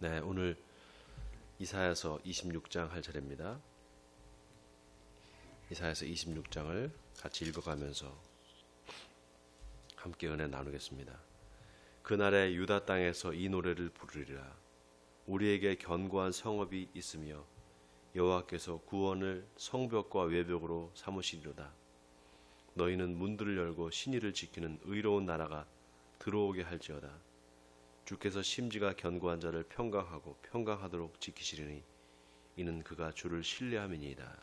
네, 오늘 이사야서 26장 할 차례입니다. 이사야서 26장을 같이 읽어가면서 함께 은혜 나누겠습니다. 그날에 유다 땅에서 이 노래를 부르리라. 우리에게 견고한 성읍이 있으며 여호와께서 구원을 성벽과 외벽으로 삼으시리로다. 너희는 문들을 열고 신의를 지키는 의로운 나라가 들어오게 할지어다. 주께서 심지가 견고한 자를 평강하고 평강하도록 지키시리니 이는 그가 주를 신뢰함이니이다.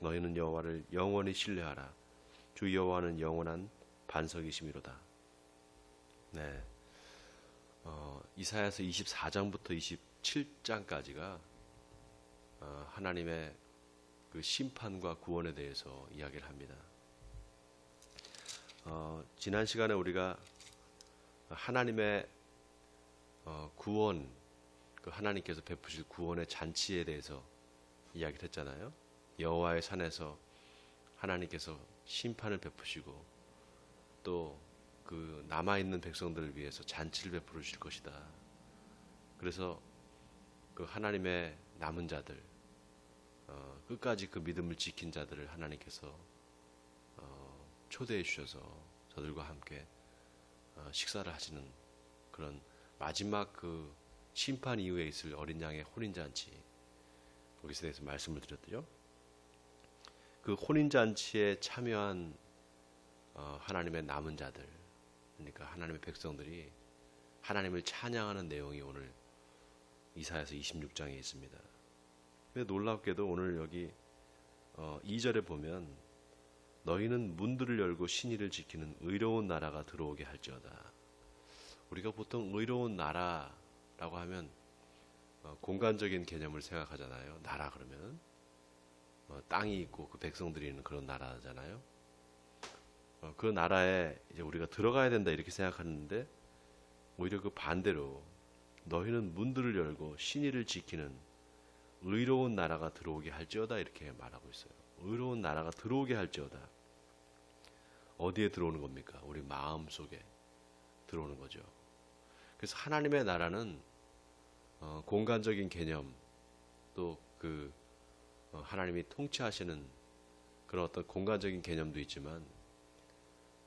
너희는 여호와를 영원히 신뢰하라. 주 여호와는 영원한 반석이심이로다. 네. 어, 이사야서 24장부터 27장까지가 어, 하나님의 그 심판과 구원에 대해서 이야기를 합니다. 어, 지난 시간에 우리가 하나님의 어, 구원, 그 하나님께서 베푸실 구원의 잔치에 대해서 이야기를 했잖아요. 여호와의 산에서 하나님께서 심판을 베푸시고 또 그 남아 있는 백성들을 위해서 잔치를 베풀어 주실 것이다. 그래서 그 하나님의 남은 자들 어, 끝까지 그 믿음을 지킨 자들을 하나님께서 어, 초대해 주셔서 저들과 함께 어, 식사를 하시는 그런 마지막 그 심판 이후에 있을 어린 양의 혼인 잔치 거기서 대해서 말씀을 드렸죠. 그 혼인 잔치에 참여한 어, 하나님의 남은 자들 그러니까 하나님의 백성들이 하나님을 찬양하는 내용이 오늘 이사야서 26장에 있습니다. 근데 놀랍게도 오늘 여기 어, 2절에 보면 너희는 문들을 열고 신의를 지키는 의로운 나라가 들어오게 할지어다. 우리가 보통 의로운 나라라고 하면 어, 공간적인 개념을 생각하잖아요. 나라 그러면 어, 땅이 있고 그 백성들이 있는 그런 나라잖아요. 어, 그 나라에 이제 우리가 들어가야 된다 이렇게 생각하는데 오히려 그 반대로 너희는 문들을 열고 신의를 지키는 의로운 나라가 들어오게 할지어다 이렇게 말하고 있어요. 의로운 나라가 들어오게 할지어다. 어디에 들어오는 겁니까? 우리 마음 속에 들어오는 거죠. 그래서 하나님의 나라는 어, 공간적인 개념 또그 어, 하나님이 통치하시는 그런 어떤 공간적인 개념도 있지만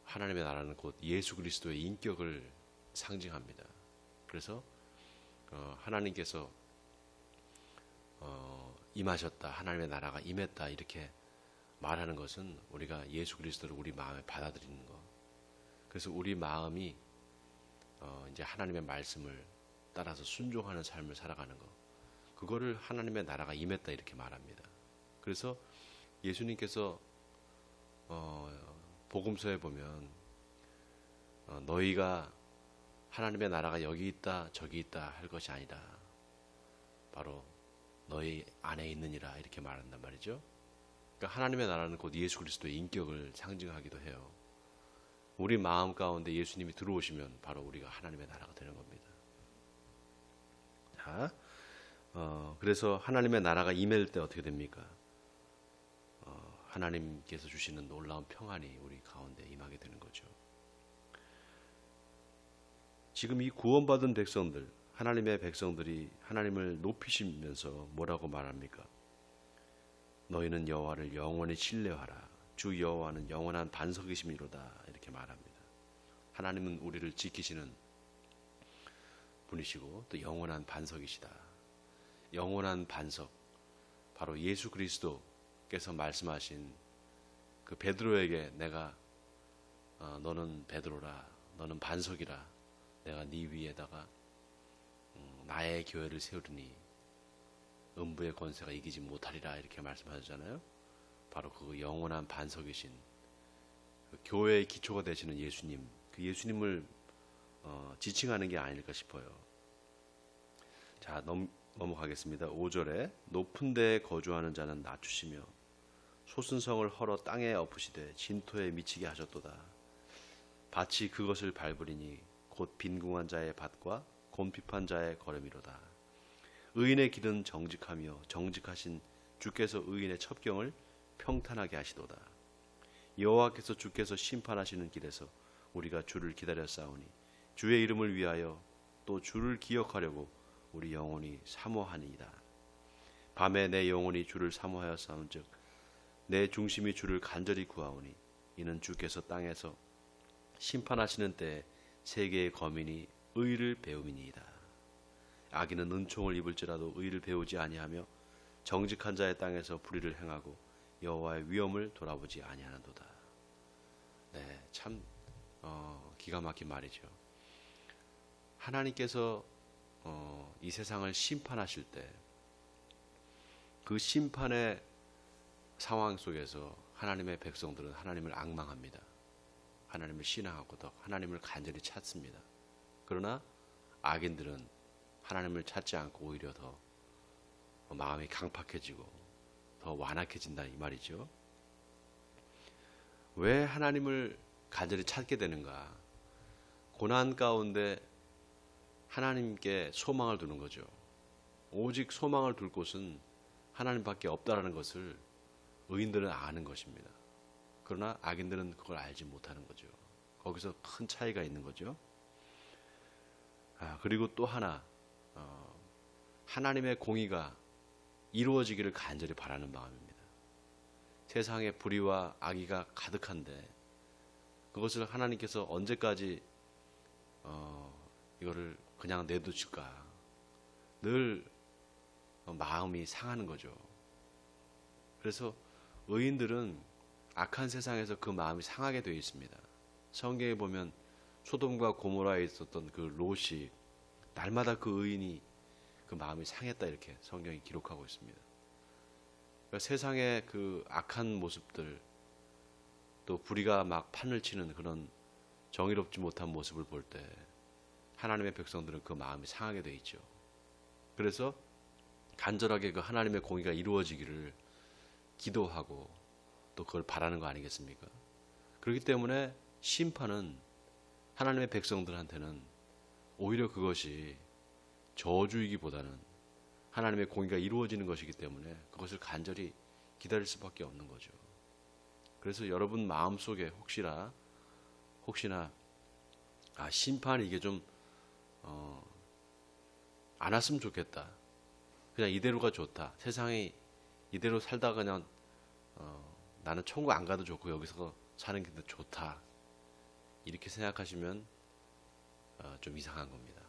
하나님의 나라는 곧 예수 그리스도의 인격을 상징합니다. 그래서 어, 하나님께서 어, 임하셨다, 하나님의 나라가 임했다 이렇게 말하는 것은 우리가 예수 그리스도를 우리 마음에 받아들이는 것. 그래서 우리 마음이 어, 이제 하나님의 말씀을 따라서 순종하는 삶을 살아가는 것. 그거를 하나님의 나라가 임했다 이렇게 말합니다. 그래서 예수님께서 어, 복음서에 보면 어, 너희가 하나님의 나라가 여기 있다 저기 있다 할 것이 아니다. 바로 너희 안에 있느니라 이렇게 말한단 말이죠. 그러니까 하나님의 나라는 곧 예수 그리스도의 인격을 상징하기도 해요. 우리 마음 가운데 예수님이 들어오시면 바로 우리가 하나님의 나라가 되는 겁니다. 자, 어, 그래서 하나님의 나라가 임할 때 어떻게 됩니까? 어, 하나님께서 주시는 놀라운 평안이 우리 가운데 임하게 되는 거죠. 지금 이 구원받은 백성들, 하나님의 백성들이 하나님을 높이시면서 뭐라고 말합니까? 너희는 여호와를 영원히 신뢰하라. 주 여호와는 영원한 반석이심이로다. 이렇게 말합니다. 하나님은 우리를 지키시는 분이시고 또 영원한 반석이시다. 영원한 반석 바로 예수 그리스도께서 말씀하신 그 베드로에게 내가 어, 너는 베드로라 너는 반석이라 내가 네 위에다가 음, 나의 교회를 세우리니 음부의 권세가 이기지 못하리라 이렇게 말씀하셨잖아요. 바로 그 영원한 반석이신 그 교회의 기초가 되시는 예수님, 그 예수님을 어, 지칭하는 게 아닐까 싶어요. 자 넘, 넘어가겠습니다. 5절에 높은 데에 거주하는 자는 낮추시며 소순성을 헐어 땅에 엎으시되 진토에 미치게 하셨도다. 밭이 그것을 밟으리니 곧 빈궁한 자의 밭과 곤핍한 자의 걸음이로다. 의인의 길은 정직하며 정직하신 주께서 의인의 첩경을 평탄하게 하시도다. 여호와께서 주께서 심판하시는 길에서 우리가 주를 기다려 싸우니 주의 이름을 위하여 또 주를 기억하려고 우리 영혼이 사모하니이다. 밤에 내 영혼이 주를 사모하여 싸운즉 내 중심이 주를 간절히 구하오니 이는 주께서 땅에서 심판하시는 때 세계의 거민이 의를 배움이니이다. 악인은 은총을 입을지라도 의를 배우지 아니하며 정직한 자의 땅에서 불의를 행하고 여호와의 위엄을 돌아보지 아니하는도다. 네, 참 어, 기가 막힌 말이죠. 하나님께서 어, 이 세상을 심판하실 때 그 심판의 상황 속에서 하나님의 백성들은 하나님을 악망합니다. 하나님을 신앙하고 더 하나님을 간절히 찾습니다. 그러나 악인들은 하나님을 찾지 않고 오히려 더 마음이 강팍해지고 더 완악해진다 이 말이죠. 왜 하나님을 간절히 찾게 되는가? 고난 가운데 하나님께 소망을 두는 거죠. 오직 소망을 둘 곳은 하나님밖에 없다라는 것을 의인들은 아는 것입니다. 그러나 악인들은 그걸 알지 못하는 거죠. 거기서 큰 차이가 있는 거죠. 아, 그리고 또 하나, 어, 하나님의 공의가 이루어지기를 간절히 바라는 마음입니다. 세상에 불의와 악의가 가득한데 그것을 하나님께서 언제까지 어, 이거를 그냥 내두실까? 늘 마음이 상하는 거죠. 그래서 의인들은 악한 세상에서 그 마음이 상하게 되어 있습니다. 성경에 보면 소돔과 고모라에 있었던 그 롯이 날마다 그 의인이 그 마음이 상했다 이렇게 성경이 기록하고 있습니다. 그러니까 세상의 그 악한 모습들 또 불의가 막 판을 치는 그런 정의롭지 못한 모습을 볼 때 하나님의 백성들은 그 마음이 상하게 돼 있죠. 그래서 간절하게 그 하나님의 공의가 이루어지기를 기도하고 또 그걸 바라는 거 아니겠습니까? 그렇기 때문에 심판은 하나님의 백성들한테는 오히려 그것이 저주이기보다는 하나님의 공의가 이루어지는 것이기 때문에 그것을 간절히 기다릴 수밖에 없는 거죠. 그래서 여러분 마음 속에 혹시나 혹시나 아 심판이 이게 좀 어, 안 왔으면 좋겠다. 그냥 이대로가 좋다. 세상이 이대로 살다가 그냥 어, 나는 천국 안 가도 좋고 여기서 사는 게 더 좋다. 이렇게 생각하시면 어, 좀 이상한 겁니다.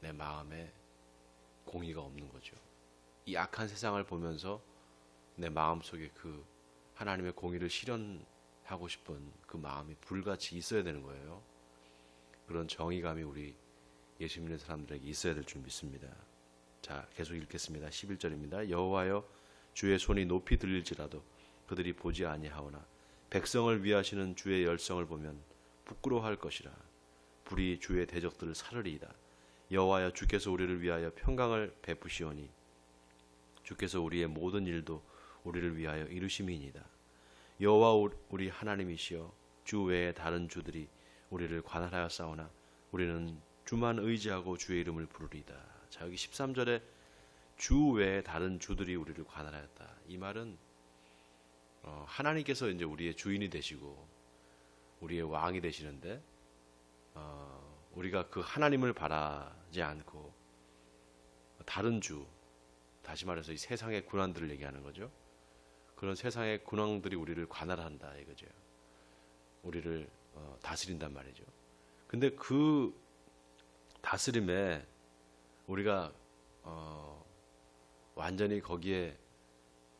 내 마음에 공의가 없는 거죠. 이 악한 세상을 보면서 내 마음 속에 그 하나님의 공의를 실현하고 싶은 그 마음이 불같이 있어야 되는 거예요. 그런 정의감이 우리 예수 믿는 사람들에게 있어야 될 줄 믿습니다. 자, 계속 읽겠습니다. 11절입니다. 여호와여 주의 손이 높이 들릴지라도 그들이 보지 아니하오나 백성을 위하시는 주의 열성을 보면 부끄러워할 것이라 불이 주의 대적들을 사르리이다. 여호와여 주께서 우리를 위하여 평강을 베푸시오니 주께서 우리의 모든 일도 우리를 위하여 이루심이니이다. 여호와 우리 하나님이시여 주 외에 다른 주들이 우리를 관할하여 싸우나 우리는 주만 의지하고 주의 이름을 부르리이다. 자 여기 13절에 주 외에 다른 주들이 우리를 관할하였다. 이 말은 어, 하나님께서 이제 우리의 주인이 되시고 우리의 왕이 되시는데 어, 우리가 그 하나님을 바라지 않고 다른 주 다시 말해서 이 세상의 군왕들을 얘기하는 거죠. 그런 세상의 군왕들이 우리를 관할한다 이거죠. 우리를 어, 다스린단 말이죠. 근데 그 다스림에 우리가 어, 완전히 거기에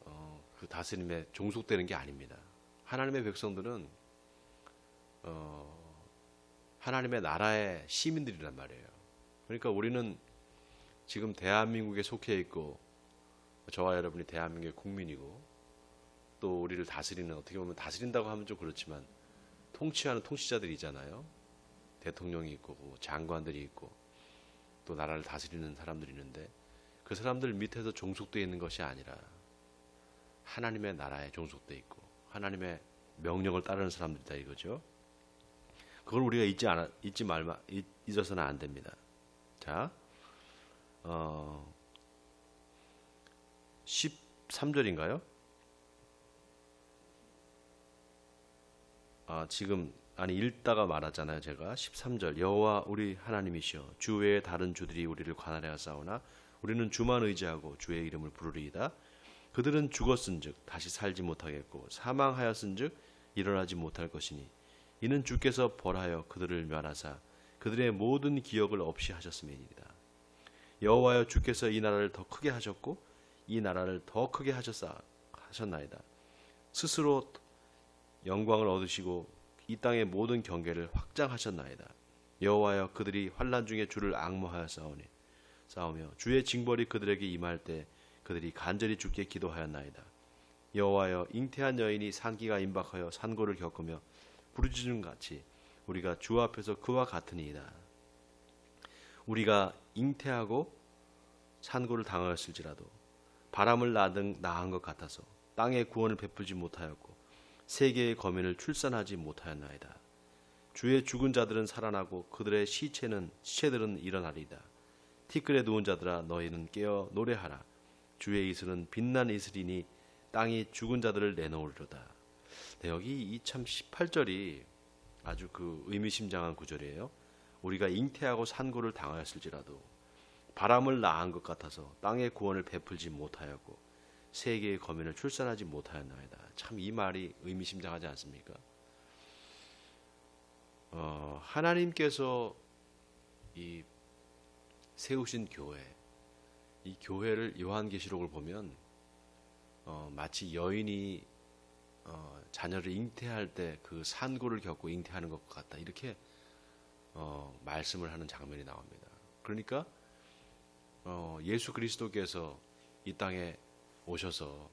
어, 그 다스림에 종속되는 게 아닙니다. 하나님의 백성들은 어, 하나님의 나라의 시민들이란 말이에요. 그러니까 우리는 지금 대한민국에 속해 있고 저와 여러분이 대한민국의 국민이고 또 우리를 다스리는 어떻게 보면 다스린다고 하면 좀 그렇지만 통치하는 통치자들이잖아요. 대통령이 있고 뭐 장관들이 있고 또 나라를 다스리는 사람들이 있는데 그 사람들 밑에서 종속되어 있는 것이 아니라 하나님의 나라에 종속되어 있고 하나님의 명령을 따르는 사람들이다 이거죠. 그걸 우리가 잊지 않아 잊지 말마 잊, 잊어서는 안 됩니다. 자, 어, 13절인가요? 아, 지금 아니 읽다가 말하잖아요. 제가 13절 여호와 우리 하나님이시여 주 외에 다른 주들이 우리를 관할하여 싸우나 우리는 주만 의지하고 주의 이름을 부르리이다. 그들은 죽었은즉 다시 살지 못하겠고 사망하였은즉 일어나지 못할 것이니 이는 주께서 벌하여 그들을 멸하사 그들의 모든 기억을 없이 하셨음이니이다. 여호와여 주께서 이 나라를 더 크게 하셨고 이 나라를 더 크게 하셨사 하셨나이다. 스스로 영광을 얻으시고 이 땅의 모든 경계를 확장하셨나이다. 여호와여 그들이 환란 중에 주를 악모하여 싸우니 싸우며 주의 징벌이 그들에게 임할 때 그들이 간절히 주께 기도하였나이다. 여호와여 잉태한 여인이 산기가 임박하여 산고를 겪으며 부르짖는 같이 우리가 주 앞에서 그와 같으니이다. 우리가 잉태하고 산고를 당하였을지라도 바람을 나등 나한 것 같아서 땅의 구원을 베풀지 못하였고 세계의 거민을 출산하지 못하였나이다. 주의 죽은 자들은 살아나고 그들의 시체는 시체들은 일어나리이다. 티끌에 누운 자들아 너희는 깨어 노래하라. 주의 이슬은 빛난 이슬이니 땅이 죽은 자들을 내놓으리로다. 네, 여기 이참 18절이 아주 그 의미심장한 구절이에요. 우리가 잉태하고 산고를 당하였을지라도 바람을 낳은 것 같아서 땅의 구원을 베풀지 못하였고 세계의 거민을 출산하지 못하였나이다. 참 이 말이 의미심장하지 않습니까? 어, 하나님께서 이 세우신 교회, 이 교회를 요한계시록을 보면 어, 마치 여인이 어, 자녀를 잉태할 때 그 산고를 겪고 잉태하는 것 같다 이렇게 어, 말씀을 하는 장면이 나옵니다. 그러니까 어, 예수 그리스도께서 이 땅에 오셔서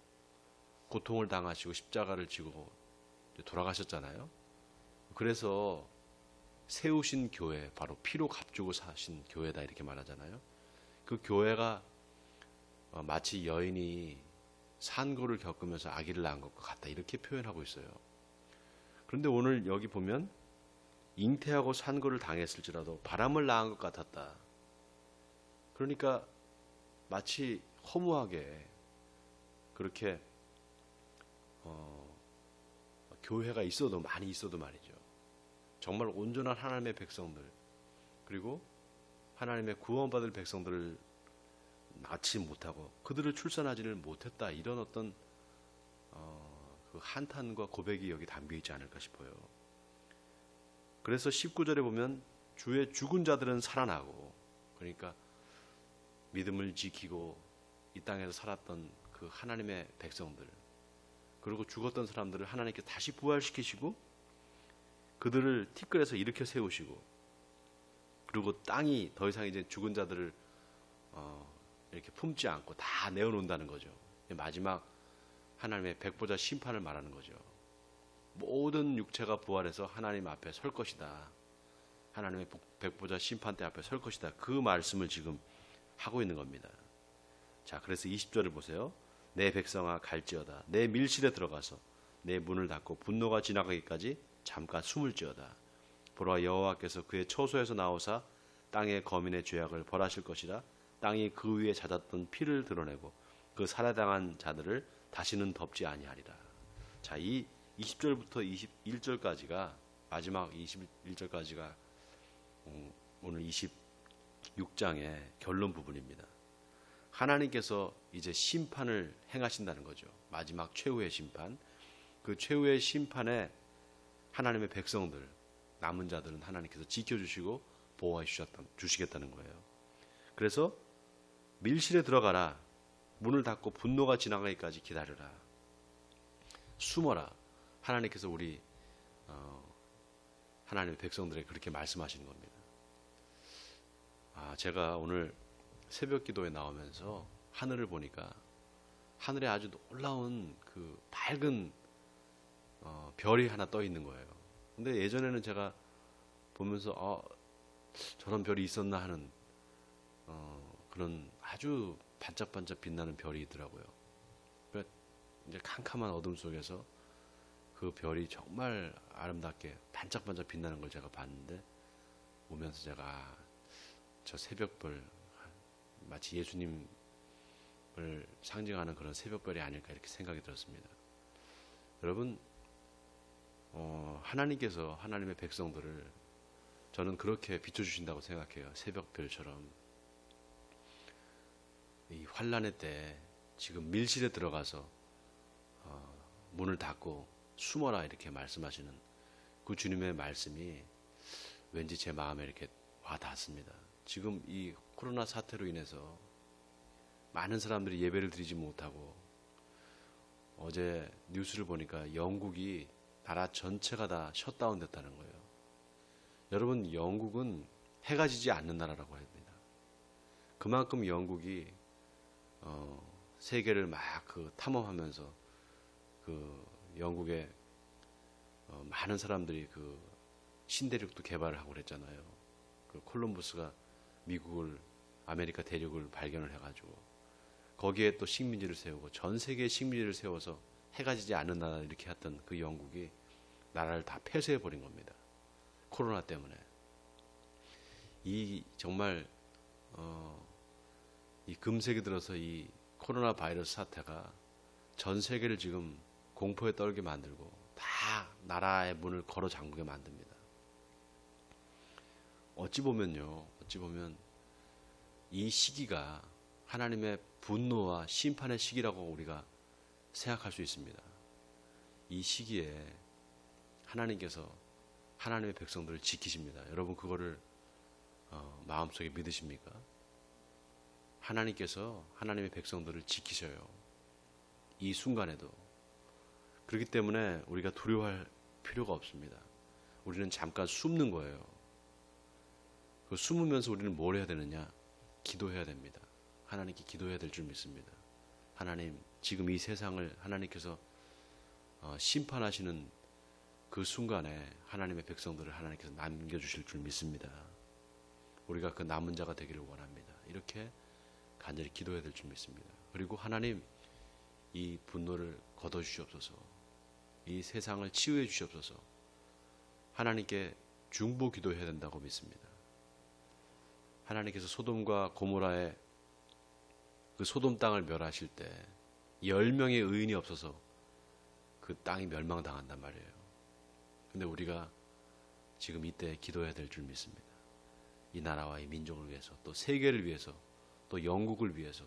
고통을 당하시고 십자가를 지고 돌아가셨잖아요. 그래서 세우신 교회 바로 피로 값주고 사신 교회다 이렇게 말하잖아요. 그 교회가 어, 마치 여인이 산고를 겪으면서 아기를 낳은 것과 같다 이렇게 표현하고 있어요. 그런데 오늘 여기 보면 잉태하고 산고를 당했을지라도 바람을 낳은 것 같았다. 그러니까 마치 허무하게 그렇게 어, 교회가 있어도 많이 있어도 말이죠. 정말 온전한 하나님의 백성들 그리고 하나님의 구원받을 백성들을 낳지 못하고 그들을 출산하지를 못했다 이런 어떤 어, 그 한탄과 고백이 여기 담겨 있지 않을까 싶어요. 그래서 19절에 보면 주의 죽은 자들은 살아나고 그러니까 믿음을 지키고 이 땅에서 살았던 그 하나님의 백성들 그리고 죽었던 사람들을 하나님께 다시 부활시키시고 그들을 티끌에서 일으켜 세우시고 그리고 땅이 더 이상 이제 죽은 자들을 어, 이렇게 품지 않고 다 내어놓는다는 거죠. 마지막 하나님의 백보자 심판을 말하는 거죠. 모든 육체가 부활해서 하나님 앞에 설 것이다. 하나님의 백보자 심판대 앞에 설 것이다. 그 말씀을 지금 하고 있는 겁니다. 자, 그래서 20절을 보세요. 내 백성아 갈지어다. 내 밀실에 들어가서 내 문을 닫고 분노가 지나가기까지 잠깐 숨을 지어다. 보라 여호와께서 그의 처소에서 나오사 땅의 거민의 죄악을 벌하실 것이라 땅이 그 위에 잦았던 피를 드러내고 그 살해당한 자들을 다시는 덮지 아니하리라. 자, 이 20절부터 21절까지가 마지막 21절까지가 음, 오늘 26장의 결론 부분입니다. 하나님께서 이제 심판을 행하신다는 거죠. 마지막 최후의 심판. 그 최후의 심판에 하나님의 백성들, 남은 자들은 하나님께서 지켜주시고 보호해 주셨던, 주시겠다는 거예요. 그래서 밀실에 들어가라. 문을 닫고 분노가 지나가기까지 기다려라. 숨어라. 하나님께서 우리 어, 하나님의 백성들에게 그렇게 말씀하시는 겁니다. 아, 제가 오늘 새벽 기도에 나오면서 하늘을 보니까 하늘에 아주 놀라운 그 밝은 어, 별이 하나 떠 있는 거예요. 근데 예전에는 제가 보면서 어, 저런 별이 있었나 하는 어, 그런 아주 반짝반짝 빛나는 별이 있더라고요. 그러니까 이제 캄캄한 어둠 속에서 그 별이 정말 아름답게 반짝반짝 빛나는 걸 제가 봤는데 오면서 제가 아, 저 새벽별 마치 예수님을 상징하는 그런 새벽별이 아닐까 이렇게 생각이 들었습니다. 여러분 어, 하나님께서 하나님의 백성들을 저는 그렇게 비춰주신다고 생각해요. 새벽별처럼 이 환란의 때 지금 밀실에 들어가서 어, 문을 닫고 숨어라 이렇게 말씀하시는 그 주님의 말씀이 왠지 제 마음에 이렇게 와 닿습니다. 지금 이 코로나 사태로 인해서 많은 사람들이 예배를 드리지 못하고 어제 뉴스를 보니까 영국이 나라 전체가 다 셧다운 됐다는 거예요. 여러분 영국은 해가 지지 않는 나라라고 합니다. 그만큼 영국이 어, 세계를 막 그 탐험하면서 그 영국의 어, 많은 사람들이 그 신대륙도 개발을 하고 그랬잖아요. 그 콜럼버스가 미국을 아메리카 대륙을 발견을 해가지고 거기에 또 식민지를 세우고 전 세계에 식민지를 세워서 해가 지지 않는 나라를 이렇게 했던 그 영국이 나라를 다 폐쇄해 버린 겁니다. 코로나 때문에 이 정말 어, 이 금세기 들어서 이 코로나 바이러스 사태가 전 세계를 지금 공포에 떨게 만들고 다 나라의 문을 걸어 잠그게 만듭니다. 어찌 보면요, 어찌 보면 이 시기가 하나님의 분노와 심판의 시기라고 우리가 생각할 수 있습니다. 이 시기에 하나님께서 하나님의 백성들을 지키십니다. 여러분 그거를 어, 마음속에 믿으십니까? 하나님께서 하나님의 백성들을 지키셔요. 이 순간에도. 그렇기 때문에 우리가 두려워할 필요가 없습니다. 우리는 잠깐 숨는 거예요. 그 숨으면서 우리는 뭘 해야 되느냐? 기도해야 됩니다. 하나님께 기도해야 될 줄 믿습니다. 하나님, 지금 이 세상을 하나님께서 어, 심판하시는 그 순간에 하나님의 백성들을 하나님께서 남겨주실 줄 믿습니다. 우리가 그 남은 자가 되기를 원합니다. 이렇게 간절히 기도해야 될 줄 믿습니다. 그리고 하나님, 이 분노를 걷어 주시옵소서. 이 세상을 치유해 주시옵소서. 하나님께 중보 기도해야 된다고 믿습니다. 하나님께서 소돔과 고모라의 그 소돔 땅을 멸하실 때 10명의 의인이 없어서 그 땅이 멸망당한단 말이에요. 근데 우리가 지금 이때 기도해야 될 줄 믿습니다. 이 나라와 이 민족을 위해서 또 세계를 위해서 또 영국을 위해서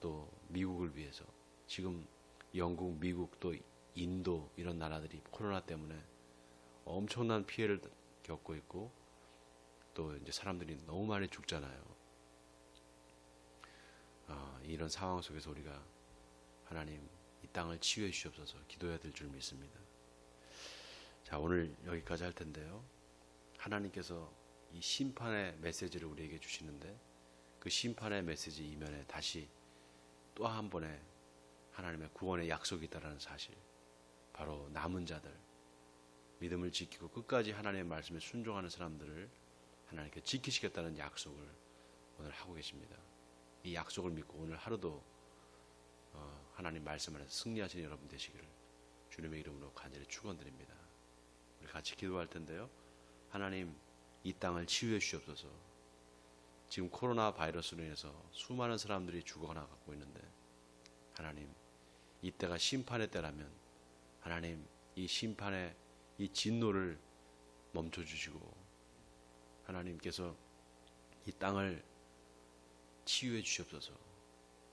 또 미국을 위해서 지금 영국, 미국 또 인도 이런 나라들이 코로나 때문에 엄청난 피해를 겪고 있고 또 이제 사람들이 너무 많이 죽잖아요. 아, 이런 상황 속에서 우리가 하나님 이 땅을 치유해 주시옵소서 기도해야 될 줄 믿습니다. 자, 오늘 여기까지 할 텐데요. 하나님께서 이 심판의 메시지를 우리에게 주시는데 그 심판의 메시지 이면에 다시 또 한 번의 하나님의 구원의 약속이 있다는 사실. 바로 남은 자들 믿음을 지키고 끝까지 하나님의 말씀에 순종하는 사람들을 하나님께 지키시겠다는 약속을 오늘 하고 계십니다. 이 약속을 믿고 오늘 하루도 어, 하나님 말씀 안에서 승리하시는 여러분 되시기를 주님의 이름으로 간절히 축원드립니다. 우리 같이 기도할 텐데요. 하나님 이 땅을 치유해 주시옵소서. 지금 코로나 바이러스로 인해서 수많은 사람들이 죽어가나 갖고 있는데 하나님 이때가 심판의 때라면 하나님 이 심판의 이 진노를 멈춰 주시고 하나님께서 이 땅을 치유해 주시옵소서.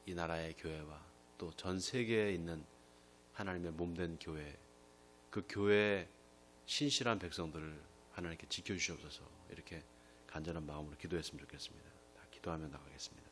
이 나라의 교회와 또 전 세계에 있는 하나님의 몸된 교회, 그 교회의 신실한 백성들을 하나님께 지켜 주시옵소서. 이렇게 간절한 마음으로 기도했으면 좋겠습니다. 다 기도하며 나가겠습니다.